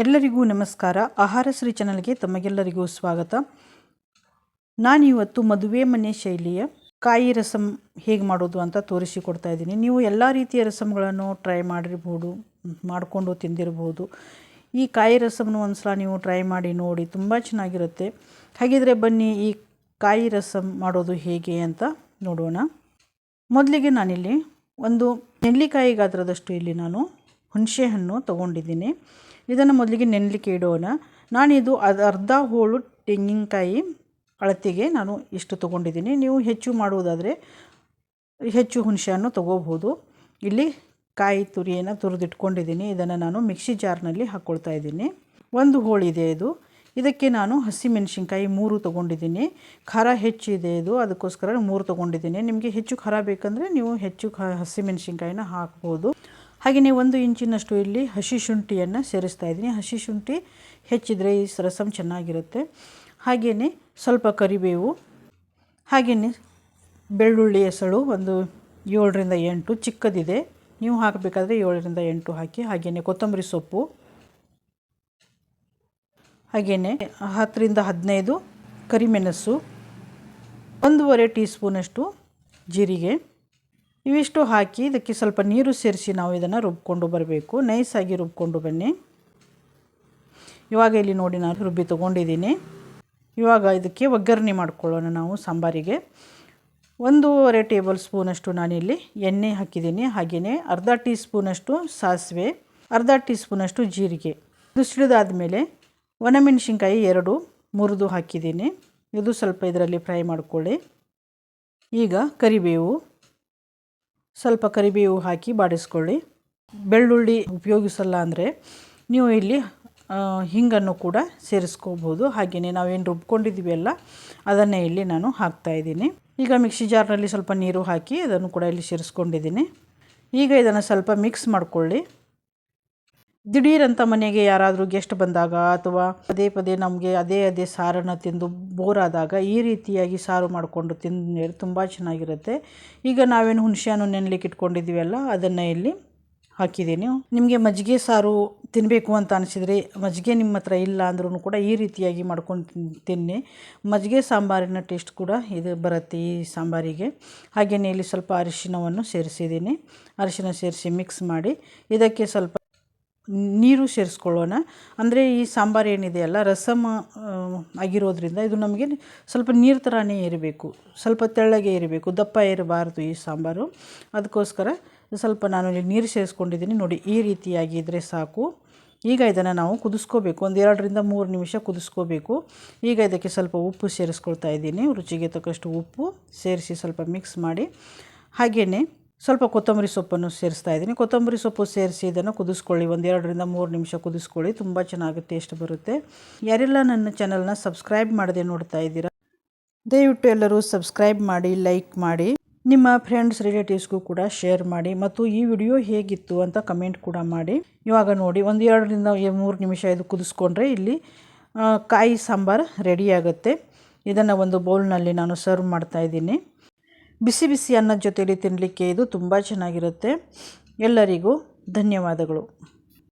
ಎಲ್ಲರಿಗೂ ನಮಸ್ಕಾರ. ಆಹಾರ ಶ್ರೀ ಚಾನಲ್ಗೆ ತಮಗೆಲ್ಲರಿಗೂ ಸ್ವಾಗತ. ನಾನಿವತ್ತು ಮದುವೆ ಮನೆ ಶೈಲಿಯ ಕಾಯಿ ರಸಂ ಹೇಗೆ ಮಾಡೋದು ಅಂತ ತೋರಿಸಿಕೊಡ್ತಾ ಇದ್ದೀನಿ. ನೀವು ಎಲ್ಲ ರೀತಿಯ ರಸಮ್ಗಳನ್ನು ಟ್ರೈ ಮಾಡಿರ್ಬೋದು, ಮಾಡಿಕೊಂಡು ತಿಂದಿರ್ಬೋದು. ಈ ಕಾಯಿ ರಸಮನ್ನು ಒಂದು ಸಲ ನೀವು ಟ್ರೈ ಮಾಡಿ ನೋಡಿ, ತುಂಬ ಚೆನ್ನಾಗಿರುತ್ತೆ. ಹಾಗಿದ್ರೆ ಬನ್ನಿ ಈ ಕಾಯಿ ರಸಂ ಮಾಡೋದು ಹೇಗೆ ಅಂತ ನೋಡೋಣ. ಮೊದಲಿಗೆ ನಾನಿಲ್ಲಿ ಒಂದು ನೆಲ್ಲಿಕಾಯಿ ಗಾತ್ರದಷ್ಟು ಇಲ್ಲಿ ನಾನು ಹುಣಸೆ ಹಣ್ಣು ತೊಗೊಂಡಿದ್ದೀನಿ. ಇದನ್ನು ಮೊದಲಿಗೆ ನೆನಲಿಕ್ಕೆ ಇಡೋಣ. ನಾನಿದು ಅದು ಅರ್ಧ ಹೋಳು ತೆಂಗಿನಕಾಯಿ ಅಳತೆಗೆ ನಾನು ಇಷ್ಟು ತೊಗೊಂಡಿದ್ದೀನಿ. ನೀವು ಹೆಚ್ಚು ಮಾಡುವುದಾದರೆ ಹೆಚ್ಚು ಹುಣಸೆ ಹಣ್ಣು ತೊಗೋಬೋದು ಇಲ್ಲಿ ಕಾಯಿ ತುರಿಯನ್ನು ತುರಿದಿಟ್ಕೊಂಡಿದ್ದೀನಿ. ಇದನ್ನು ನಾನು ಮಿಕ್ಸಿ ಜಾರ್ನಲ್ಲಿ ಹಾಕ್ಕೊಳ್ತಾ ಇದ್ದೀನಿ. ಒಂದು ಹೋಳಿದೆ ಇದು. ಇದಕ್ಕೆ ನಾನು ಹಸಿಮೆಣಸಿನ್ಕಾಯಿ ಮೂರು ತೊಗೊಂಡಿದ್ದೀನಿ. ಖಾರ ಹೆಚ್ಚಿದೆ ಇದು. ಅದಕ್ಕೋಸ್ಕರ ಮೂರು ತೊಗೊಂಡಿದ್ದೀನಿ. ನಿಮಗೆ ಹೆಚ್ಚು ಖಾರ ಬೇಕಂದರೆ ನೀವು ಹೆಚ್ಚು ಖ ಹಸಿಮೆಣಸಿನ್ಕಾಯಿನ ಹಾಕ್ಬೋದು. ಹಾಗೆಯೇ ಒಂದು ಇಂಚಿನಷ್ಟು ಇಲ್ಲಿ ಹಸಿ ಶುಂಠಿಯನ್ನು ಸೇರಿಸ್ತಾ ಇದ್ದೀನಿ. ಹಸಿ ಶುಂಠಿ ಹೆಚ್ಚಿದರೆ ಈ ರಸಮ್ ಚೆನ್ನಾಗಿರುತ್ತೆ. ಹಾಗೆಯೇ ಸ್ವಲ್ಪ ಕರಿಬೇವು, ಹಾಗೆಯೇ ಬೆಳ್ಳುಳ್ಳಿ ಎಸಳು ಒಂದು ಏಳರಿಂದ ಎಂಟು ಚಿಕ್ಕದಿದೆ. ನೀವು ಹಾಕಬೇಕಾದ್ರೆ ಏಳರಿಂದ ಎಂಟು ಹಾಕಿ, ಹಾಗೆಯೇ ಕೊತ್ತಂಬರಿ ಸೊಪ್ಪು, ಹಾಗೆಯೇ ಹತ್ತರಿಂದ ಹದಿನೈದು ಕರಿಮೆಣಸು, ಒಂದೂವರೆ ಟೀ ಸ್ಪೂನಷ್ಟು ಜೀರಿಗೆ ಇವಿಷ್ಟು ಹಾಕಿ ಇದಕ್ಕೆ ಸ್ವಲ್ಪ ನೀರು ಸೇರಿಸಿ ನಾವು ಇದನ್ನು ರುಬ್ಕೊಂಡು ಬರಬೇಕು. ನೈಸಾಗಿ ರುಬ್ಕೊಂಡು ಬನ್ನಿ. ಇವಾಗ ಇಲ್ಲಿ ನೋಡಿ ನಾನು ರುಬ್ಬಿ ತೊಗೊಂಡಿದ್ದೀನಿ. ಇವಾಗ ಇದಕ್ಕೆ ಒಗ್ಗರಣೆ ಮಾಡ್ಕೊಳ್ಳೋಣ ನಾವು ಸಾಂಬಾರಿಗೆ. ಒಂದೂವರೆ ಟೇಬಲ್ ಸ್ಪೂನಷ್ಟು ನಾನಿಲ್ಲಿ ಎಣ್ಣೆ ಹಾಕಿದ್ದೀನಿ. ಹಾಗೆಯೇ ಅರ್ಧ ಟೀ ಸ್ಪೂನಷ್ಟು ಸಾಸಿವೆ, ಅರ್ಧ ಟೀ ಸ್ಪೂನಷ್ಟು ಜೀರಿಗೆ. ಇದು ಸಿಡಿದಾದ ಮೇಲೆ ಒಣಮೆಣಸಿನ್ಕಾಯಿ ಎರಡು ಮುರಿದು ಹಾಕಿದ್ದೀನಿ. ಇದು ಸ್ವಲ್ಪ ಇದರಲ್ಲಿ ಫ್ರೈ ಮಾಡಿಕೊಳ್ಳಿ. ಈಗ ಕರಿಬೇವು ಸ್ವಲ್ಪ ಕರಿಬೇವು ಹಾಕಿ ಬಾಡಿಸ್ಕೊಳ್ಳಿ. ಬೆಳ್ಳುಳ್ಳಿ ಉಪಯೋಗಿಸಲ್ಲ ಅಂದರೆ ನೀವು ಇಲ್ಲಿ ಹಿಂಗನ್ನು ಕೂಡ ಸೇರಿಸ್ಕೋಬೋದು. ಹಾಗೆಯೇ ನಾವೇನು ರುಬ್ಕೊಂಡಿದ್ದೀವಿ ಅಲ್ಲ, ಅದನ್ನೇ ಇಲ್ಲಿ ನಾನು ಹಾಕ್ತಾಯಿದ್ದೀನಿ ಈಗ ಮಿಕ್ಸಿ ಜಾರ್ನಲ್ಲಿ ಸ್ವಲ್ಪ ನೀರು ಹಾಕಿ ಅದನ್ನು ಕೂಡ ಇಲ್ಲಿ ಸೇರಿಸ್ಕೊಂಡಿದ್ದೀನಿ. ಈಗ ಇದನ್ನು ಸ್ವಲ್ಪ ಮಿಕ್ಸ್ ಮಾಡಿಕೊಳ್ಳಿ. ದಿಢೀರಂತ ಮನೆಗೆ ಯಾರಾದರೂ ಗೆಸ್ಟ್ ಬಂದಾಗ ಅಥವಾ ಪದೇ ಪದೇ ನಮಗೆ ಅದೇ ಅದೇ ಸಾರನ್ನು ತಿಂದು ಬೋರ್ ಆದಾಗ ಈ ರೀತಿಯಾಗಿ ಸಾರು ಮಾಡಿಕೊಂಡು ತಿಂದು ತುಂಬ ಚೆನ್ನಾಗಿರುತ್ತೆ. ಈಗ ನಾವೇನು ಹುಣಸೆಯನ್ನು ನೆನಲಿಕ್ಕೆ ಇಟ್ಕೊಂಡಿದ್ದೀವಲ್ಲ ಅದನ್ನು ಇಲ್ಲಿ ಹಾಕಿದ್ದೀನಿ. ನಿಮಗೆ ಮಜ್ಜಿಗೆ ಸಾರು ತಿನ್ನಬೇಕು ಅಂತ ಅನಿಸಿದರೆ ಮಜ್ಜಿಗೆ ನಿಮ್ಮ ಹತ್ರ ಇಲ್ಲ ಅಂದ್ರೂ ಕೂಡ ಈ ರೀತಿಯಾಗಿ ಮಾಡ್ಕೊಂಡು ತಿನ್ನಿ. ಮಜ್ಜಿಗೆ ಸಾಂಬಾರಿನ ಟೇಸ್ಟ್ ಕೂಡ ಇದು ಬರುತ್ತೆ ಈ ಸಾಂಬಾರಿಗೆ. ಹಾಗೆಯೇ ಇಲ್ಲಿ ಸ್ವಲ್ಪ ಅರಿಶಿನವನ್ನು ಸೇರಿಸಿದ್ದೀನಿ. ಅರಿಶಿನ ಸೇರಿಸಿ ಮಿಕ್ಸ್ ಮಾಡಿ. ಇದಕ್ಕೆ ಸ್ವಲ್ಪ ನೀರು ಸೇರಿಸ್ಕೊಳ್ಳೋಣ. ಅಂದರೆ ಈ ಸಾಂಬಾರು ಏನಿದೆಯಲ್ಲ ರಸಮ್ ಆಗಿರೋದ್ರಿಂದ ಇದು ನಮಗೆ ಸ್ವಲ್ಪ ನೀರು ಥರನೇ ಇರಬೇಕು ಸ್ವಲ್ಪ ತೆಳ್ಳಗೆ ಇರಬೇಕು ದಪ್ಪ ಇರಬಾರ್ದು ಈ ಸಾಂಬಾರು. ಅದಕ್ಕೋಸ್ಕರ ಸ್ವಲ್ಪ ನಾನು ಇಲ್ಲಿ ನೀರು ಸೇರಿಸ್ಕೊಂಡಿದ್ದೀನಿ. ನೋಡಿ, ಈ ರೀತಿಯಾಗಿ ಇದ್ದರೆ ಸಾಕು. ಈಗ ಇದನ್ನು ನಾವು ಕುದಿಸ್ಕೋಬೇಕು. ಒಂದು ಎರಡರಿಂದ ಮೂರು ನಿಮಿಷ ಕುದಿಸ್ಕೋಬೇಕು. ಈಗ ಇದಕ್ಕೆ ಸ್ವಲ್ಪ ಉಪ್ಪು ಸೇರಿಸ್ಕೊಳ್ತಾ ಇದ್ದೀನಿ. ರುಚಿಗೆ ತಕ್ಕಷ್ಟು ಉಪ್ಪು ಸೇರಿಸಿ ಸ್ವಲ್ಪ ಮಿಕ್ಸ್ ಮಾಡಿ. ಹಾಗೆಯೇ ಸ್ವಲ್ಪ ಕೊತ್ತಂಬರಿ ಸೊಪ್ಪನ್ನು ಸೇರಿಸ್ತಾ ಇದ್ದೀನಿ. ಕೊತ್ತಂಬರಿ ಸೊಪ್ಪು ಸೇರಿಸಿ ಇದನ್ನು ಕುದಿಸ್ಕೊಳ್ಳಿ. ಒಂದು ಎರಡರಿಂದ ಮೂರು ನಿಮಿಷ ಕುದಿಸ್ಕೊಳ್ಳಿ. ತುಂಬ ಚೆನ್ನಾಗಿ ಟೇಸ್ಟ್ ಬರುತ್ತೆ. ಯಾರೆಲ್ಲ ನನ್ನ ಚಾನಲ್ನ ಸಬ್ಸ್ಕ್ರೈಬ್ ಮಾಡದೆ ನೋಡ್ತಾ ಇದ್ದೀರಾ, ದಯವಿಟ್ಟು ಎಲ್ಲರೂ ಸಬ್ಸ್ಕ್ರೈಬ್ ಮಾಡಿ ಲೈಕ್ ಮಾಡಿ. ನಿಮ್ಮ ಫ್ರೆಂಡ್ಸ್ ರಿಲೇಟಿವ್ಸ್ಗೂ ಕೂಡ ಶೇರ್ ಮಾಡಿ. ಮತ್ತು ಈ ವಿಡಿಯೋ ಹೇಗಿತ್ತು ಅಂತ ಕಮೆಂಟ್ ಕೂಡ ಮಾಡಿ. ಇವಾಗ ನೋಡಿ, ಒಂದು ಎರಡರಿಂದ ಮೂರು ನಿಮಿಷ ಇದು ಕುದಿಸ್ಕೊಂಡ್ರೆ ಇಲ್ಲಿ ಕಾಯಿ ಸಾಂಬಾರು ರೆಡಿಯಾಗುತ್ತೆ ಇದನ್ನು ಒಂದು ಬೌಲ್ನಲ್ಲಿ ನಾನು ಸರ್ವ್ ಮಾಡ್ತಾ ಇದ್ದೀನಿ. ಬಿಸಿ ಬಿಸಿ ಅನ್ನದ ಜೊತೆಯಲ್ಲಿ ತಿನ್ನಲಿಕ್ಕೆ ಇದು ತುಂಬ ಚೆನ್ನಾಗಿರುತ್ತೆ. ಎಲ್ಲರಿಗೂ ಧನ್ಯವಾದಗಳು.